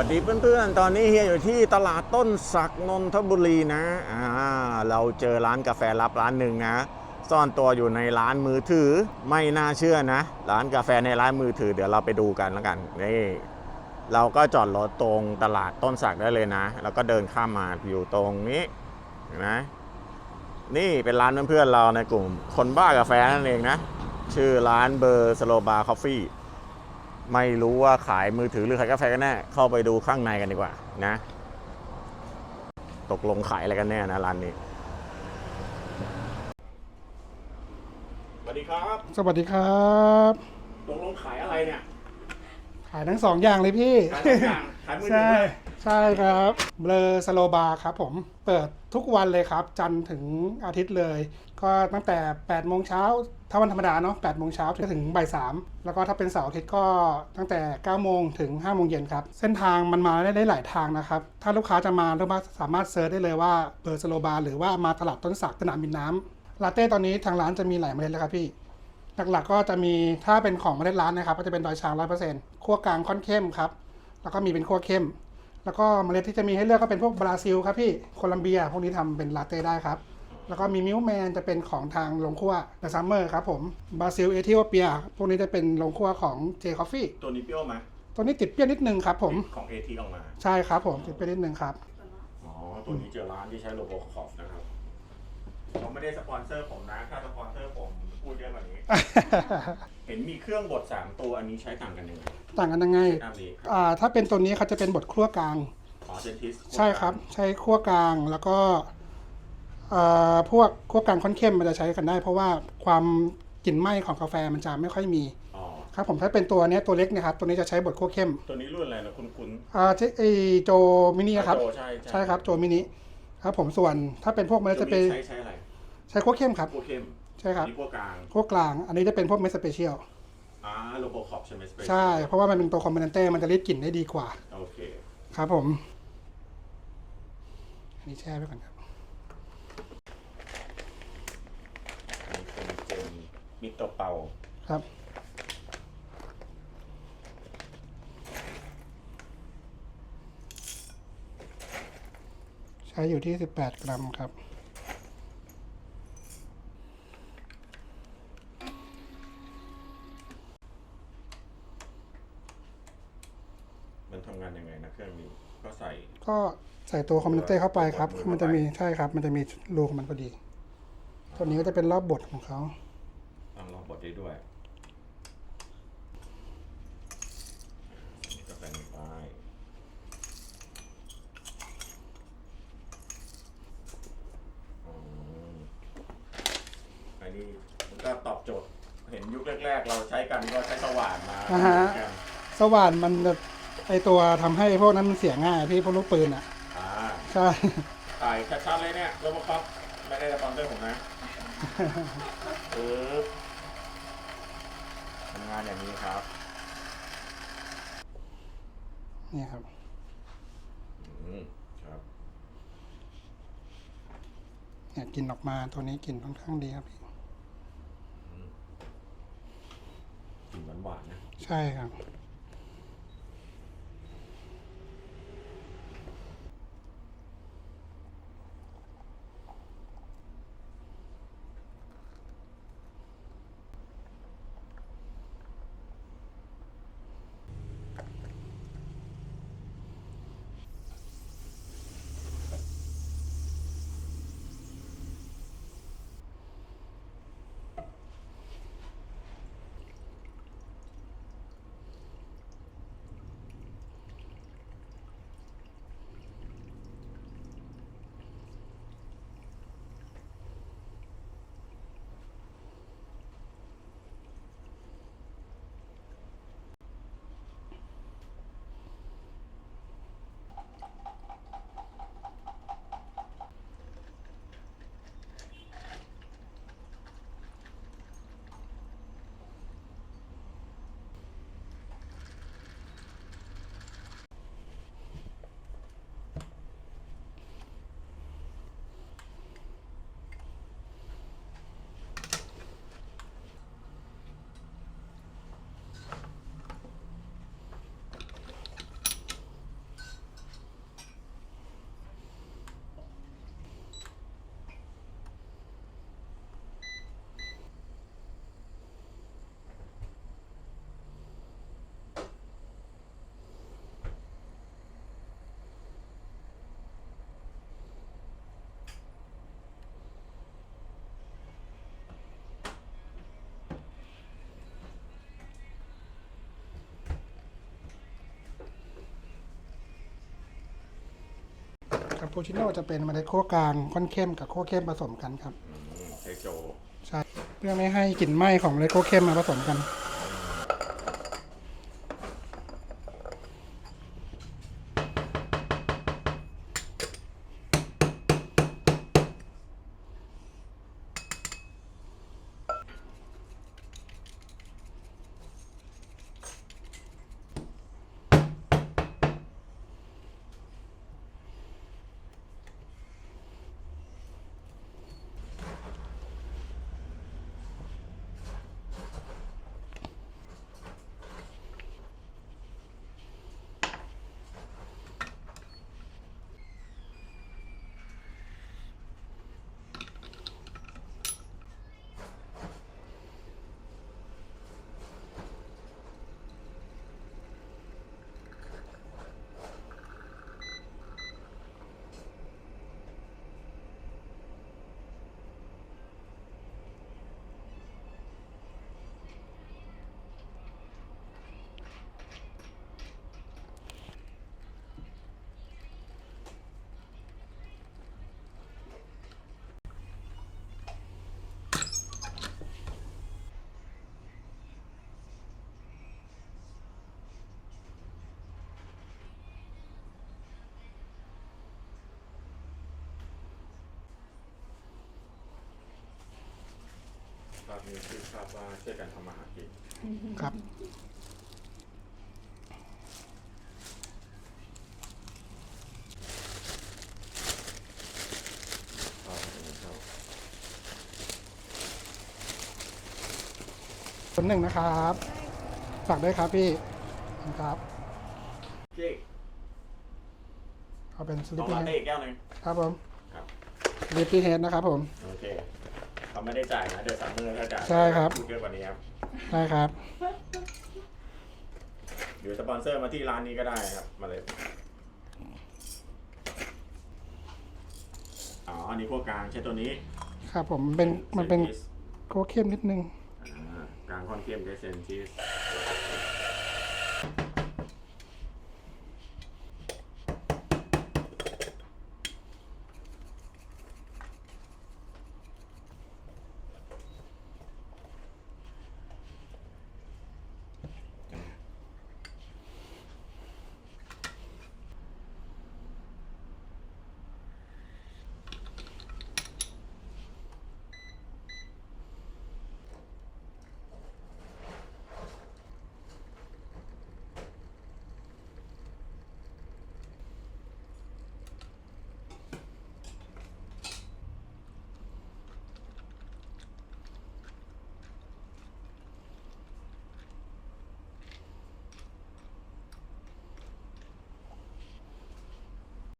วัสดีเพื่อนๆ ตอนนี้เฮียอยู่ที่ตลาดต้นสักนนทบุรีนะ อ่า เราเจอร้านกาแฟลับร้านหนึ่งนะ ซ่อนตัวอยู่ในร้านมือถือ ไม่น่าเชื่อนะ ร้านกาแฟในร้านมือถือ เดี๋ยวเราไปดูกันแล้วกัน นี่ เราก็จอดรถตรงตลาดต้นสักได้เลยนะ แล้วก็เดินข้ามมาอยู่ตรงนี้นไหมนี่เป็นร้านเพื่อนๆเราในกลุ่มคนบ้ากาแฟนั่นเองนะ ชื่อร้านเบอร์สโลบาร์คอฟฟี่ ไม่รู้ว่าขายมือถือหรือขายกาแฟกันแน่ เข้าไปดูข้างในกันดีกว่านะ ตกลงขายอะไรกันแน่นะร้านนี้ สวัสดีครับ สวัสดีครับ ตกลงขายอะไรเนี่ย ขายทั้งสองอย่างเลยพี่ ขายทุกอย่างขายมือถือใช่ ด้วย ใช่ครับเบลอสโลบาร์ครับผมเปิดทุกวันเลยครับ จันทร์ถึงอาทิตย์เลย ก็ตั้งแต่8โมงเช้าถ้าวันธรรมดาเนาะ8โมงเช้าถึงบ่ายสามแล้วก็ถ้าเป็นเสาร์อาทิตย์ก็ตั้งแต่9โมงถึง5โมงเย็นครับ เส้นทางมันมาได้ได้หลายทางนะครับ ถ้าลูกค้าจะมาลูกค้าสามารถเซิร์ชได้เลยว่าเบอร์สโลบาร์หรือว่ามาตลาดต้นสักสนามบินน้ำลาเต้ตอนนี้ทางร้านจะมีหลายเมล็ดแล้วครับพี่หลักๆก็จะมีถ้าเป็นของเมล็ดร้านนะครับ ก็จะเป็นดอยช้างร้อยเปอร์เซ็นต์คั่วกลางค่อนเข้มครับ แล้วก็มีเป็นคั่วเข้ม แล้วก็เมล็ดที่จะมีให้เลือกก็เป็นพวกบราซิลครับพี่โคลัมเบีย พวกนี้ทำเป็นลาเต้ได้ครับ แล้วก็มีมิลแมนจะเป็นของทางลงคั่วเดอะซัมเมอร์ครับผมบราซิลเอธิโอเปีย พวกนี้จะเป็นลงคั่วของเจคอฟฟี่ตัวนี้เปรี้ยวไหมตัวนี้ติดเปรี้ยวนิดนึงครับผมของเอทีออกมา ใช่ครับผมติดเปรี้ยวนิดนึงครับอ๋อตัวนี้เจอร้านที่ใช้โลโก้ขอบนะครับเขาไม่ได้สปอนเซอร์ผมนะถ้าสปอนเซอร์ผมพูดเยอะกว่านี้ เห็นมีเครื่องบด3ตัวอันนี้ใช้ต่างกันยังไงต่างกันยังไงตามนี้ครับอ่าถ้าเป็นตัวนี้เขาจะเป็นบทคั่วกลางอ๋อเซนทิสใช่ครับ ใช้คั่วกลางแล้วก็เอ่อพวกคั่วกลางค่อนเข้มมันจะใช้กันได้ เพราะว่าความกลิ่นไหม้ของกาแฟมันจะไม่ค่อยมีอ๋อครับผมถ้าเป็นตัวเนี้ยตัวเล็กเนะครับตัวนี้จะใช้บดคั่วเข้มตัวนี้รุ่นอะไรนะคุณคุณอ่าใช่ไอโจมินิครับโจใช่ใช่ครับโจมินิครับผมส่วนถ้าเป็นพวกเมล็ดจะเป็นใช้ใช้อะไร ใช้คั่วเข้มครับพวกเข้ม ใช่ครับนี่พวกกลางคั่วกลาง อันนี้จะเป็นพวกเมสเปเชียลอ่าโลโก้ขอบใช่ไหม Special ใช่ เพราะว่ามันเป็นตัวคอมบิเนเต้มันจะรีดกลิ่นได้ดีกว่า โอเค ครับผม อันนี้แช่ไว้ก่อนครับ อันนี้เป็นเจนมิโตเปาครับ ใช้อยู่ที่ 18 กรัมครับ มันทำงานยังไงนะเครื่องนี้ ก็ใส่ ก็ใส่ตัวคอมพิวเตอร์เข้าไปครับ มันจะมีใช่ครับ มันจะมีรูของมันพอดี ตัวนี้ก็จะเป็นรอบบดของเขาตั้งรอบบดได้ด้วยก็ใส่ลงไปอืมอันนี้มันก็ตอบโจทย์ เห็นยุคแรก ๆ เราใช้กันก็ใช้สว่านมาอ่าฮะสว่านมันจะ ไอตัวทำให้พวกนั้นมันเสียง่ายพี่พวกลูกปืนอะ อ่าใช่ ถ่ายชัดๆเลยเนี่ยโรบอคอปไม่ได้สปอนเซอร์ผมนะปึ๊บทำงานอย่างนี้ครับนี่ครับ อืมครับเนี่ยกลินออกมาตัวนี้กลิ่นค่อนข้างดีครับพี่กลิ่นหวานๆนะ ใช่ครับ คาปูชิโน่จะเป็นเมล็ดคั่วกลางค่อนเข้มกับคั่วเข้มผสมกันครับอืมเทโจ ใช่ เพื่อไม่ให้กลิ่นไหม้ของเมล็ดคั่วเข้มมาผสมกัน นี้คือทราบว่าช่วยกันทำมาหากินครับ เข้าเข้าคนหนึ่งนะครับฝากด้วยครับพี่ครับ เจ๊เอาเป็นสต้ลิอปงปี้ลาเฮเต้ดอีกแก้วหนึ่งครับผมครับ สลิปปี้เฮดนะครับผม โอเคเขา ไม่ได้จ่ายนะเดี๋ยวสั่งมือถ้าจ่ายใช่ครับพูดเยอะกว่านี้ครับได้ครับ หรือสปอนเซอร์มาที่ร้านนี้ก็ได้ครับ มาเลย อ๋อ อันนี้พวกกลางใช่ตัวนี้ครับผมมันเป็นมันเป็นซนชีสโคเข้มนิดนึง อ่ากลางคอนเทียมเดซเซนชีส